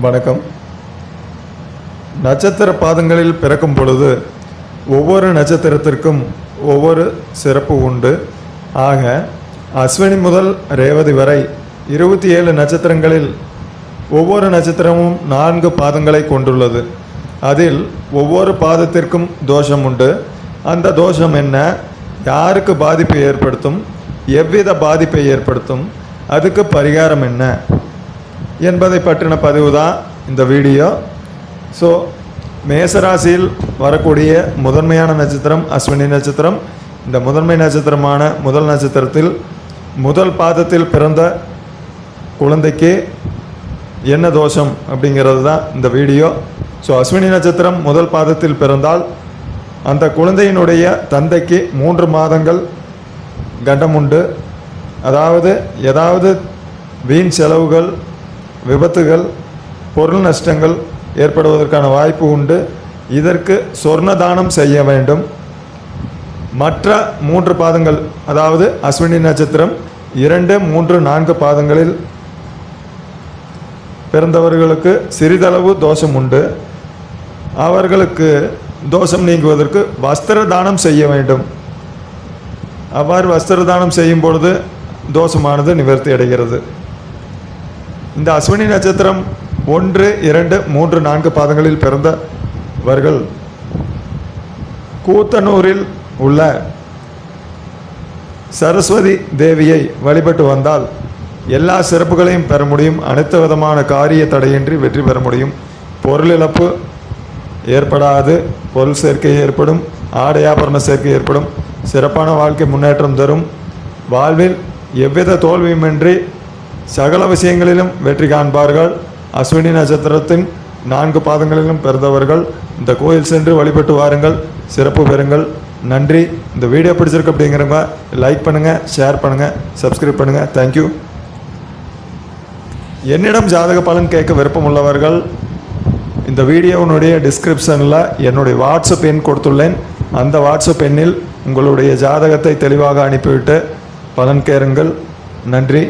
வணக்கம். நட்சத்திர பாதங்களில் பிறக்கும் பொழுது ஒவ்வொரு நட்சத்திரத்திற்கும் ஒவ்வொரு சிறப்பு உண்டு. ஆக அஸ்வினி முதல் ரேவதி வரை இருபத்தி ஏழு நட்சத்திரங்களில் ஒவ்வொரு நட்சத்திரமும் நான்கு பாதங்களை கொண்டுள்ளது. அதில் ஒவ்வொரு பாதத்திற்கும் தோஷம் உண்டு. அந்த தோஷம் என்ன? யாருக்கு பாதிப்பை ஏற்படுத்தும்? எவ்வித பாதிப்பை ஏற்படுத்தும்? அதுக்கு பரிகாரம் என்ன? என்பதை பற்றின பதிவு தான் இந்த வீடியோ. ஸோ மேசராசியில் வரக்கூடிய முதன்மையான நட்சத்திரம் அஸ்வினி நட்சத்திரம். இந்த முதன்மை நட்சத்திரமான முதல் நட்சத்திரத்தில் முதல் பாதத்தில் பிறந்த குழந்தைக்கு என்ன தோஷம் அப்படிங்கிறது தான் இந்த வீடியோ. ஸோ அஸ்வினி நட்சத்திரம் முதல் பாதத்தில் பிறந்தால் அந்த குழந்தையினுடைய தந்தைக்கு மூன்று மாதங்கள் கண்டம் உண்டு. அதாவது ஏதாவது வீண் செலவுகள் விபத்துகள் பொருள் நஷ்டங்கள் ஏற்படுவதற்கான வாய்ப்பு உண்டு. இதற்கு சொர்ண தானம் செய்ய வேண்டும். மற்ற மூன்று பாதங்கள் அதாவது அஸ்வினி நட்சத்திரம் இரண்டு மூன்று நான்கு பாதங்களில் பிறந்தவர்களுக்கு சிறிதளவு தோஷம் உண்டு. அவர்களுக்கு தோஷம் நீங்குவதற்கு வஸ்திர தானம் செய்ய வேண்டும். அவ்வாறு வஸ்திர தானம் செய்யும் பொழுது தோஷமானது நிவர்த்தி அடைகிறது. இந்த அஸ்வினி நட்சத்திரம் ஒன்று இரண்டு மூன்று நான்கு பாதங்களில் பிறந்தவர்கள். கூத்தனூரில் உள்ள சரஸ்வதி தேவியை வழிபட்டு வந்தால் எல்லா சிறப்புகளையும் பெற முடியும். அனைத்து விதமான காரிய தடையின்றி வெற்றி பெற முடியும். பொருள் இழப்பு ஏற்படாது. பொருள் சேர்க்கை ஏற்படும். ஆடையாபரண சேர்க்கை ஏற்படும். சிறப்பான வாழ்க்கை முன்னேற்றம் தரும். வாழ்வில் எவ்வித தோல்வியுமின்றி சகல விஷயங்களிலும் வெற்றி காண்பார்கள். அஸ்வினி நட்சத்திரத்தின் நான்கு பாதங்களிலும் பிறந்தவர்கள் இந்த கோயில் சென்று வழிபட்டு வாருங்கள் சிறப்பு பெறுங்கள். நன்றி. இந்த வீடியோ பிடிச்சிருக்கு அப்படிங்கிறவங்க லைக் பண்ணுங்கள் ஷேர் பண்ணுங்கள் சப்ஸ்கிரைப் பண்ணுங்கள் தேங்க்யூ என்னிடம் ஜாதக பலன் கேட்க விருப்பம் உள்ளவர்கள் இந்த வீடியோவினுடைய டிஸ்கிரிப்ஷனில் என்னுடைய வாட்ஸ்அப் எண் கொடுத்துள்ளேன். அந்த வாட்ஸ்அப் எண்ணில் உங்களுடைய ஜாதகத்தை தெளிவாக அனுப்பிவிட்டு பலன் கேருங்கள் நன்றி.